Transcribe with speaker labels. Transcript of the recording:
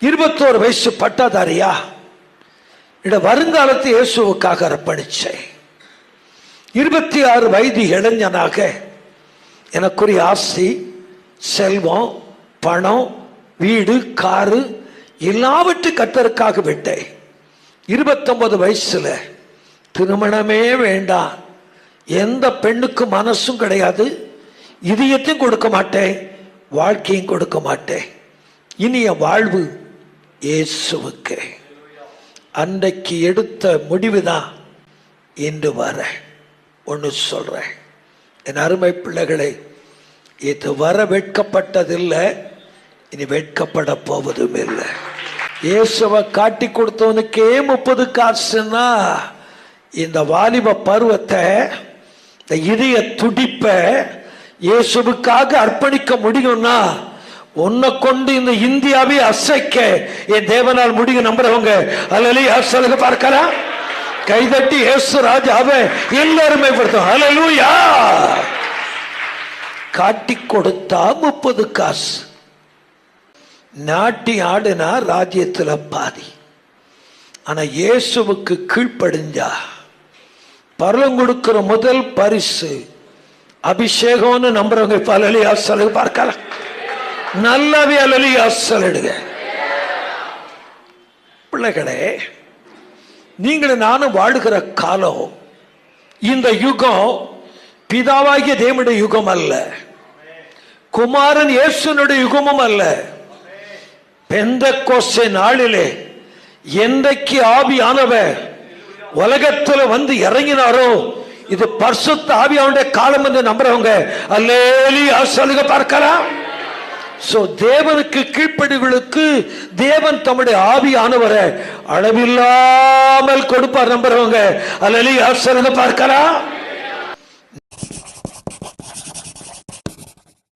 Speaker 1: இருபத்தோரு வயசு பட்டாதாரியா? இட வருங்காலத்து இயேசுவுக்காக அர்ப்பணிச்சேன். இருபத்தி ஆறு வயது இளைஞனாக எனக்குரிய ஆஸ்தி செல்வம் பணம் வீடு காரு எல்லாவற்றையும் கத்தருக்காக விட்டேன். இருபத்தொன்பது வயசுல திருமணமே வேண்டாம். எந்த பெண்ணுக்கு மனசும் கிடையாது. இதயத்தையும் கொடுக்க மாட்டேன் வாழ்க்கையும் கொடுக்க மாட்டேன். இனிய வாழ்வு இயேசுவுக்கு அன்றைக்கு எடுத்த முடிவு தான் இன்று வர. ஒன்று சொல்கிறேன் என் அருமை பிள்ளைகளை இது வர வெட்கப்பட்டதில்லை இனி வெட்கப்பட போவதும் இல்லை இயேசுவை காட்டி கொடுத்தவனுக்கே முப்பது காசுன்னா இந்த வாலிப பருவத்தை இந்த இதய துடிப்பை இயேசுவுக்காக அர்ப்பணிக்க முடியும்னா உன்னை கொண்டு இந்த இந்தியாவை அசைக்க என் தேவனால் முடியும் நம்புறவங்க அலலி சொல்லுங்க பார்க்கலாம் கைதட்டி இயேசு ராஜாவை எல்லாருமே படுத்தும் அல்லேலூயா! காட்டி கொடுத்தா முப்பது காசு. நாட்டி ஆடுனா ராஜ்யத்துல பாதி. ஆனா இயேசுவுக்கு கீழ்ப்படிஞ்சா பரலம் கொடுக்கிற முதல் பரிசு அபிஷேகம்னு நம்புறவங்க பலலி அலலியா பார்க்கலாம் நல்லாவே அலலியா அசலிடுங்க பிள்ளைகளே நீங்கள் நானும் வாழுகிற காலம் இந்த யுகம் பிதாவாகிய தேவனுடைய யுகம் அல்ல. குமாரன் இயேசுனுடைய யுகமும் அல்ல. பெந்த கோசை நாளிலே என்றைக்கு ஆவியானவர் உலகத்தில் வந்து இறங்கினாரோ இது பரிசுத்த ஆவியாவுடைய காலம் என்று நம்புறவங்க அல்லேலி சொல்லுங்க பார்க்கலாம். சோ தேவனுக்கு கீழ்ப்படிகளுக்கு தேவன் தம்முடைய ஆவியானவரை அளவில்லாமல் கொடுப்பார் நம்புறவங்க. அலலி சொல்லுங்க பார்க்கலாம்.